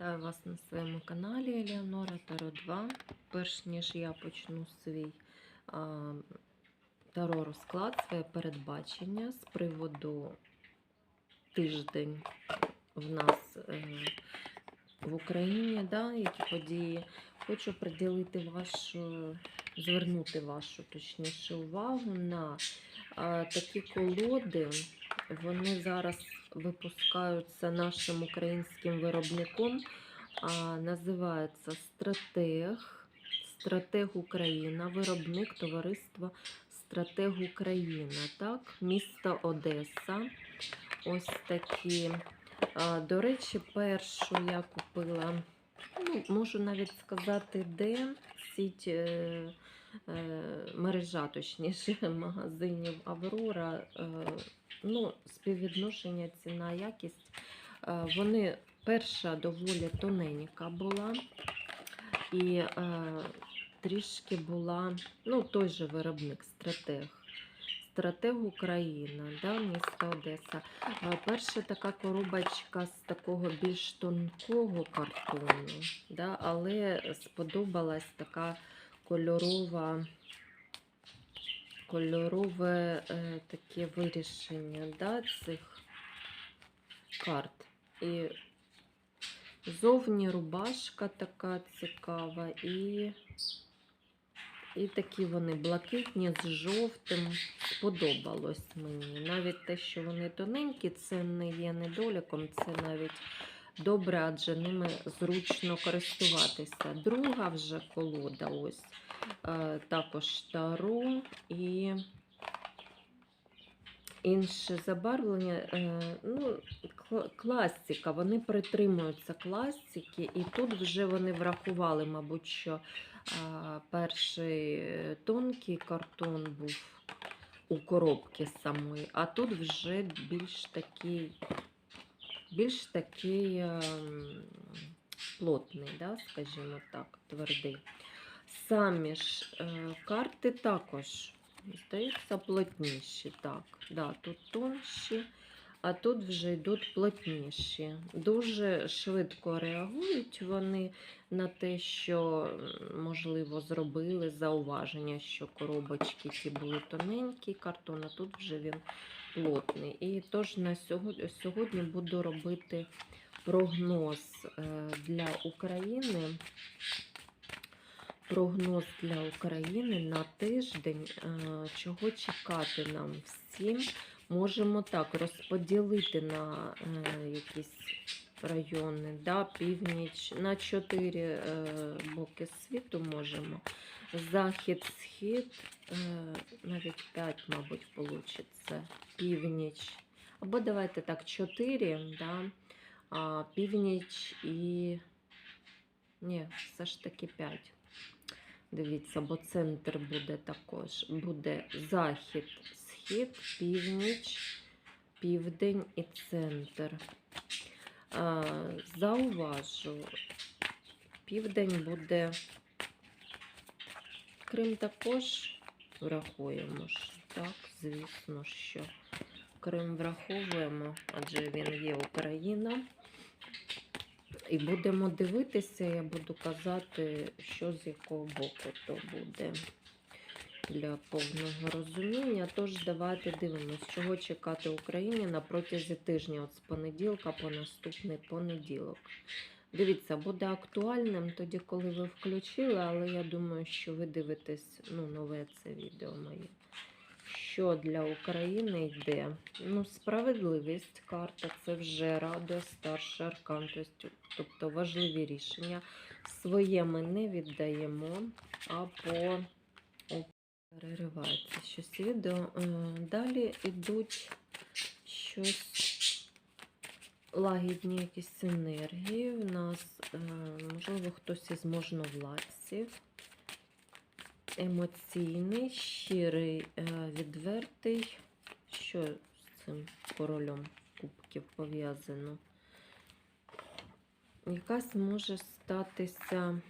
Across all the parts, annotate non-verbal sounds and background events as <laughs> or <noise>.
Вітаю вас на своєму каналі Елеонора Таро 2. Перш ніж я почну свій а, таро розклад, своє передбачення з приводу тиждень в нас е, в Україні, да, які події. Хочу приділити вашу, звернути вашу точніше увагу на а, такі колоди. Вони зараз випускаються нашим українським виробником. А, називається Стратег. Стратег Україна, виробник товариства Стратег Україна. Так, місто Одеса. Ось такі. А, до речі, першу я купила, ну, можу навіть сказати, де сіть. Е, е, мережа, точніше, <laughs> магазинів Аврора. Е, ну, співвідношення ціна якість. Е, Вони перша доволі тоненька була і е, трішки була, ну, той же виробник, стратег. Стратег Україна, да, місто Одеса. Е, Перша така коробочка з такого більш тонкого картону, да, але сподобалась така кольорова кольорове таке вирішення да, цих карт. І зовні рубашка така цікава, і, і такі вони блакитні з жовтим. Сподобалось мені. Навіть те, що вони тоненькі, це не є недоліком, це навіть добре, адже ними зручно користуватися. Друга вже колода ось. Е, також таро і інше забарвлення. е, Ну, кла- класика. Вони притримуються класики, і тут вже вони врахували, мабуть, що перший е, тонкий картон був у коробки самої, а тут вже більш такий, більш такий ем, плотний, да, скажімо так, твердий. Самі ж е, карти також, здається, плотніші. Так, да, тут тонші, а тут вже йдуть плотніші. Дуже швидко реагують вони на те, що, можливо, зробили зауваження, що коробочки ті були тоненькі, картон, а тут вже він плотний. І тож на сьогодні, сьогодні буду робити прогноз е, для України прогноз для України на тиждень, е, чого чекати нам всім. Можемо так розподілити на е, якісь райони, да, північ, на чотири е, боки світу можемо. Захід, схід, навіть 5, мабуть, вийде. Північ. Або давайте так, 4, да, північ і. Ні, все ж таки 5. Дивіться, бо центр буде також. Буде захід, схід, північ, південь і центр. Зауважу, південь буде. Крим також врахуємо. Так, звісно, що Крим враховуємо, адже він є Україна. І будемо дивитися, я буду казати, що з якого боку то буде для повного розуміння. Тож давайте дивимось, чого чекати Україні на протязі тижня, от з понеділка по наступний понеділок. Дивіться, буде актуальним тоді, коли ви включили, але я думаю, що ви дивитесь ну, нове це відео моє. Що для України йде? Ну, справедливість карта це вже радує старший аркан, тобто- важливі рішення. Своє ми не віддаємо, а по О, переривається щось відео. Е, Далі йдуть щось лагідні якісь енергії. У нас, е, можливо, хтось із можновладців емоційний, щирий, е, відвертий. Що з цим королем кубків пов'язано? Якась може статися,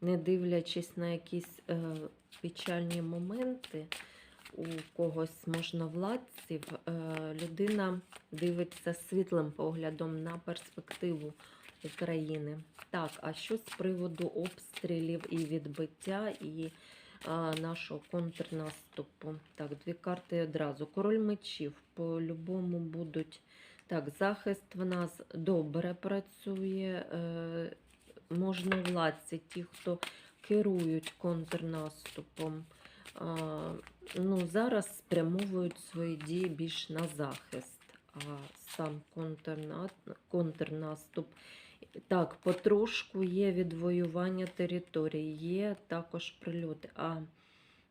не дивлячись на якісь е, печальні моменти, у когось можновладців е, людина дивиться світлим поглядом на перспективу України. Так, а що з приводу обстрілів і відбиття і а, нашого контрнаступу? Так, дві карти одразу. Король мечів по-любому будуть. Так, захист в нас добре працює. Е, можновладці, ті, хто керують контрнаступом. Ну, зараз спрямовують свої дії більш на захист, а сам контрна... контрнаступ. Так, потрошку є відвоювання території, є також прильоти. А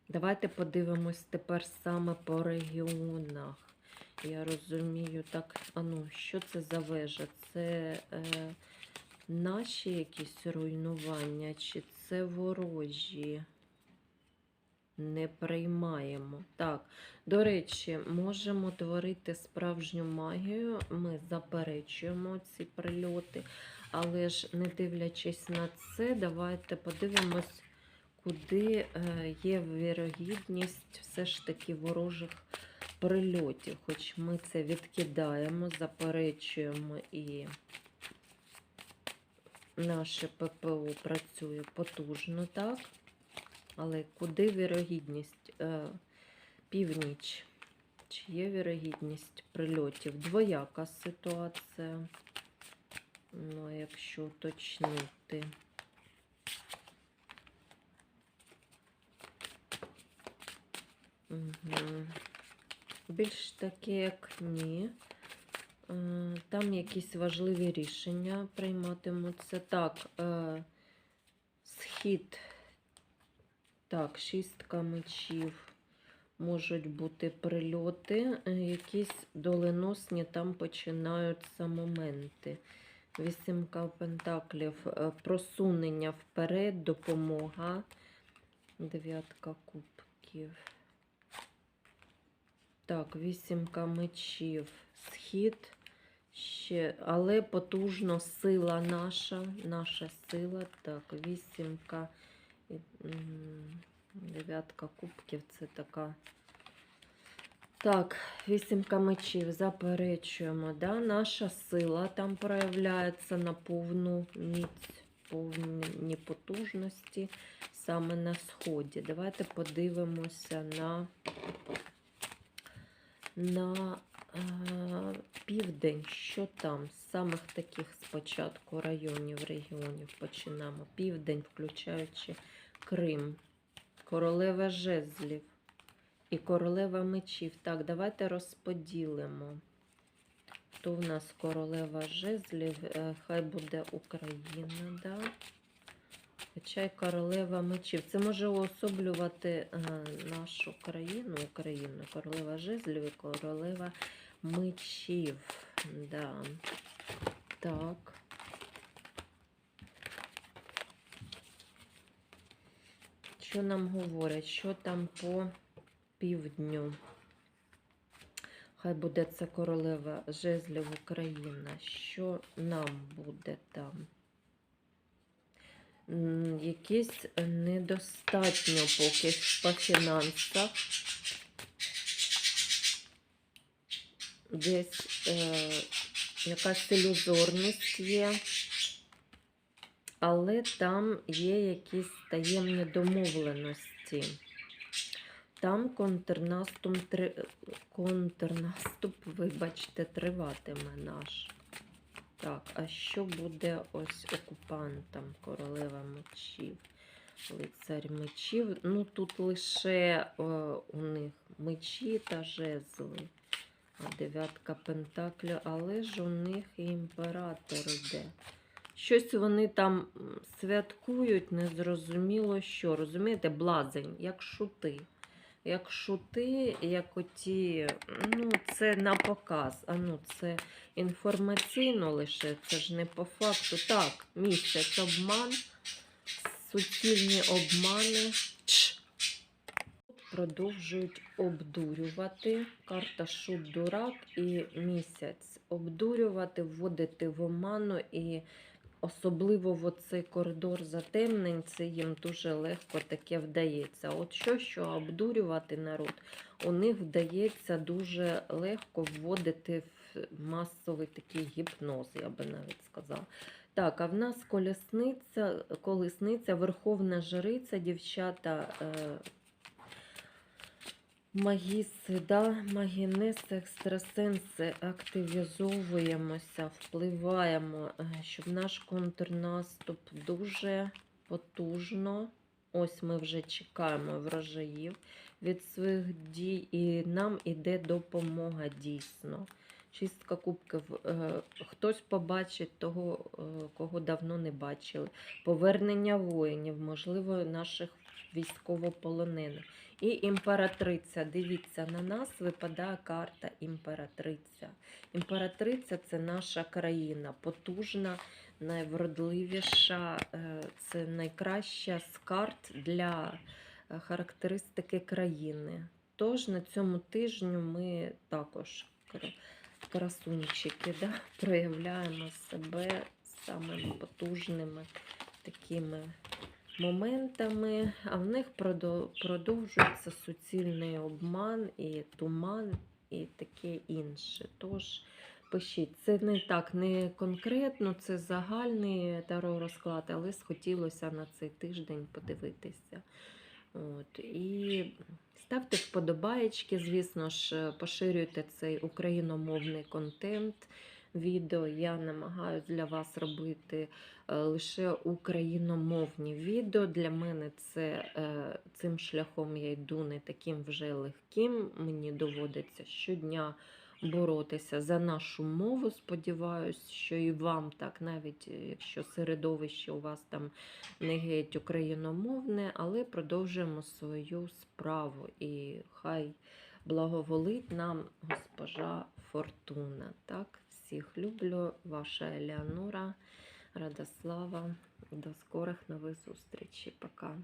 давайте подивимось тепер саме по регіонах. Я розумію, так, а ну, що це за вежа? Це е, наші якісь руйнування, чи це ворожі? Не приймаємо. Так, до речі, можемо творити справжню магію. Ми заперечуємо ці прильоти, але ж не дивлячись на це, давайте подивимось, куди е, є вірогідність все ж таки ворожих прильотів. Хоч ми це відкидаємо, заперечуємо і наше ППО працює потужно, так? Але куди вірогідність? Е, північ. Чи є вірогідність прильотів? Двояка ситуація. Ну, якщо уточнити. Угу. Більш таке, як ні. Е, Там якісь важливі рішення прийматимуться. Так, е, схід. Так, шістка мечів. Можуть бути прильоти, е, якісь доленосні там починаються моменти. Вісімка пентаклів, е, просунення вперед, допомога. Дев'ятка кубків. Так, вісімка мечів, схід. Ще, але потужно сила наша, наша сила. Так, вісімка. Дев'ятка кубків це така. Так, вісімка мечів заперечуємо. Да? Наша сила там проявляється на повну міць, повні потужності саме на сході. Давайте подивимося на, на е, південь, що там, з самих таких спочатку районів, регіонів починаємо. Південь, включаючи Крим, королева жезлів і королева мечів. Так, давайте розподілимо. Хто в нас королева жезлів? Е, Хай буде Україна, да? Хоча й королева мечів. Це може уособлювати е, нашу країну, Україну, королева жезлів і королева мечів. Да. Так. Що нам говорять? Що там по півдню? Хай буде це королева жезлів Україна. Що нам буде там? М, Якесь недостатньо поки по фінансах. Десь е, якась ілюзорність є. Але там є якісь таємні домовленості. Там контрнаступ, контрнаступ, вибачте, триватиме наш. Так, а що буде ось окупантам? Королева мечів, лицарь мечів. Ну, тут лише е, у них мечі та жезли. А дев'ятка пентаклів, але ж у них і імператор іде. Щось вони там святкують, незрозуміло що. Розумієте, блазень, як шути. Як шути, як оті, ну, це на показ. А ну, це інформаційно лише, це ж не по факту. Так, місяць обман, суцільні обмани. Продовжують обдурювати. Карта шут дурак і місяць. Обдурювати, вводити в оману і особливо в оцей коридор затемнень, це їм дуже легко таке вдається. От що, що обдурювати народ, у них вдається дуже легко вводити в масовий такий гіпноз, я би навіть сказала. Так, а в нас колесниця, колесниця, верховна жриця, дівчата. Е, Магіси, да, магінеси, екстрасенси, активізовуємося, впливаємо, е, щоб наш контрнаступ дуже потужно. Ось ми вже чекаємо врожаїв від своїх дій, і нам іде допомога дійсно. Чистка кубків. Е, Хтось побачить того, е, кого давно не бачили. Повернення воїнів, можливо, наших військовополонених. І імператриця. Дивіться, на нас випадає карта імператриця. Імператриця це наша країна, потужна, найвродливіша, е, це найкраща з карт для характеристики країни. Тож на цьому тижню ми також красунчики да, <laughs> проявляємо себе самими потужними такими моментами, а в них продовжується суцільний обман і туман, і таке інше. Тож пишіть, це не так, не конкретно, це загальний таро розклад, але схотілося на цей тиждень подивитися. От, і ставте вподобаєчки, звісно ж, поширюйте цей україномовний контент. Відео я намагаюся для вас робити е, лише україномовні відео. Для мене це е, цим шляхом я йду не таким вже легким. Мені доводиться щодня боротися за нашу мову. Сподіваюсь, що і вам так, навіть е, якщо середовище у вас там не геть україномовне, але продовжуємо свою справу. І хай благоволить нам госпожа Фортуна. Так, всіх люблю, ваша Елеонора, Радослава. До скорих нових зустрічей. Пока.